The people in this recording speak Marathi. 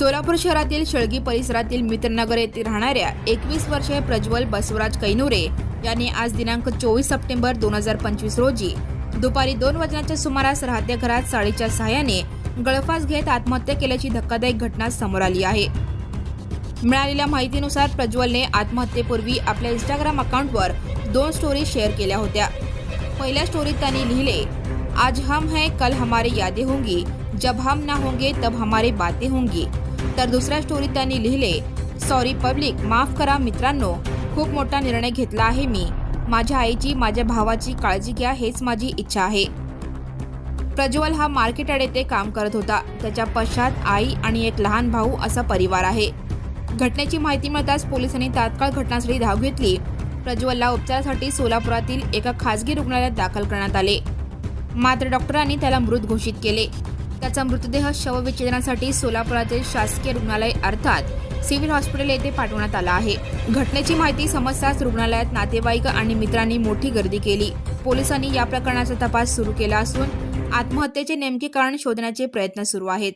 सोलापूर शहरातील शेळगी परिसरातील मित्रनगर येथे राहणाऱ्या एकवीस वर्षीय प्रज्वल बसवराज कैनुरे यांनी आज दिनांक चोवीस सप्टेंबर दोन हजार पंचवीस रोजी दुपारी दोन वाजण्याच्या सुमारास राहत्या घरात साडीच्या सहाय्याने गळफास घेत आत्महत्या केल्याची धक्कादायक घटना समोर आली आहे. मिळालेल्या माहितीनुसार प्रज्वलने आत्महत्येपूर्वी आपल्या इंस्टाग्राम अकाउंटवर दोन स्टोरी शेअर केल्या होत्या. पहिल्या स्टोरीत त्यांनी लिहिले आज हम है कल हमारी यादें होंगी. जब हम ना होंगे तब हमारी बातें होंगी. तर दुसऱ्या स्टोरीत त्यांनी लिहिले सॉरी पब्लिक माफ करा मित्रांनो. खूप मोठा निर्णय घेतला आहे मी. माझ्या आईची माझ्या भावाची काळजी घ्या हेच माझी इच्छा आहे. प्रज्वल हा मार्केट येथे काम करत होता. त्याच्या पश्चात आई आणि एक लहान भाऊ असा परिवार आहे. घटनेची माहिती मिळताच पोलिसांनी तात्काळ घटनास्थळी धाव घेतली. प्रज्वलला उपचारासाठी सोलापुरातील एका खासगी रुग्णालयात दाखल करण्यात आले. मात्र डॉक्टरांनी त्याला मृत घोषित केले. त्याचा मृतदेह शवविच्छेदनासाठी सोलापुरातील शासकीय रुग्णालय अर्थात सिव्हिल हॉस्पिटल येथे पाठवण्यात आला आहे. घटनेची माहिती समजताच रुग्णालयात नातेवाईक आणि मित्रांनी मोठी गर्दी केली. पोलिसांनी या प्रकरणाचा तपास सुरू केला असून आत्महत्येचे नेमके कारण शोधण्याचे प्रयत्न सुरू आहेत.